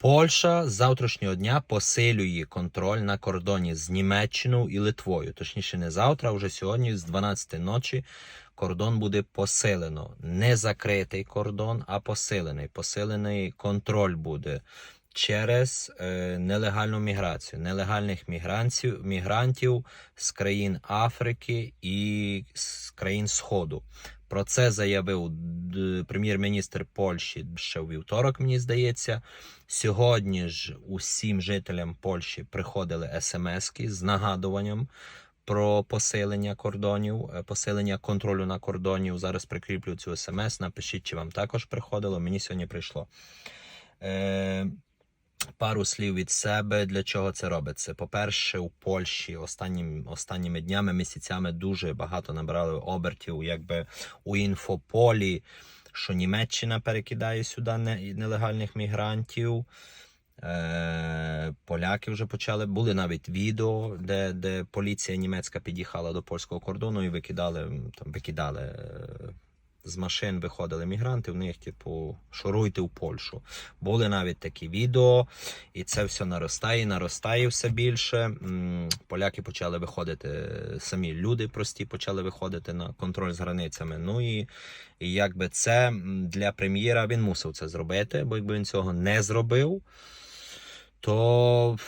Польща з завтрашнього дня посилює контроль на кордоні з Німеччиною і Литвою. Точніше, не завтра, а вже сьогодні, з 12 ночі, кордон буде посилено. Не закритий кордон, а посилений. Посилений контроль буде через е, нелегальну міграцію, нелегальних мігрантів, мігрантів з країн Африки і з країн Сходу. Про це заявив прем'єр-міністр Польщі ще у вівторок, мені здається. Сьогодні ж усім жителям Польщі приходили смски з нагадуванням про посилення кордонів, е, посилення контролю на кордонів. Зараз прикріплю цю смс. Напишіть, чи вам також приходило. Мені сьогодні прийшло. Пару слів від себе, для чого це робиться. По-перше, у Польщі останнім, останніми днями, місяцями дуже багато набрали обертів, якби у інфополі, що Німеччина перекидає сюди не- нелегальних мігрантів. Е, поляки вже почали. Були навіть відео, де, де поліція німецька під'їхала до польського кордону і викидали, там, викидали е, з машин, виходили мігранти. В них, типу, шуруйте в Польщу. Були навіть такі відео, і це все наростає, наростає все більше. Поляки почали виходити, самі люди прості почали виходити на контроль з границями. Ну і, і якби це для прем'єра він мусив це зробити, бо якби він цього не зробив, то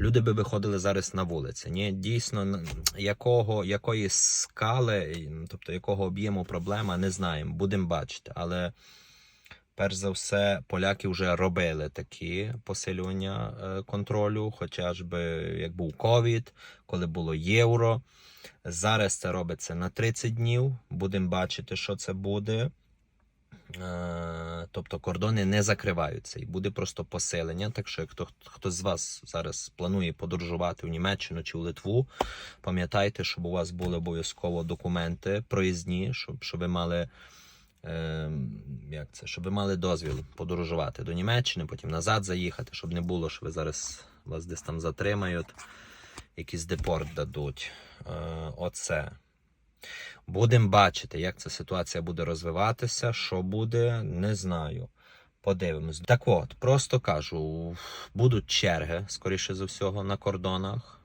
люди би виходили зараз на вулиці. Ні, дійсно, якого, якої скали, тобто якого об'єму проблема, не знаємо. Будемо бачити. Але перш за все, поляки вже робили такі посилювання е, контролю, хоча ж би як був ковід, коли було євро. Зараз це робиться на 30 днів. Будемо бачити, що це буде. Е, Тобто кордони не закриваються і буде просто посилення. Так що, як хто, хтось з вас зараз планує подорожувати в Німеччину чи в Литву, пам'ятайте, щоб у вас були обов'язково документи проїзні, щоб, щоб ви мали. е, Як це? Щоб ви мали дозвіл подорожувати до Німеччини, потім назад заїхати, щоб не було, що ви зараз вас десь там затримають, якийсь депорт дадуть. Е, Оце. Будемо бачити, як ця ситуація буде розвиватися. Що буде, не знаю. Подивимось. Так от, просто кажу, будуть черги, скоріше за всього, на кордонах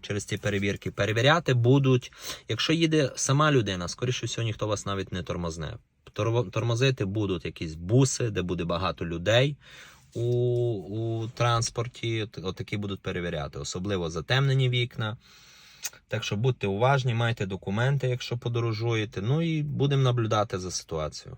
через ці перевірки. Перевіряти будуть. Якщо їде сама людина, скоріше всього, ніхто вас навіть не тормозне. Тормозити будуть якісь буси, де буде багато людей. У, у транспорті От- отакі будуть перевіряти, особливо затемнені вікна. Так що будьте уважні, майте документи, якщо подорожуєте. Ну і будемо наблюдати за ситуацією.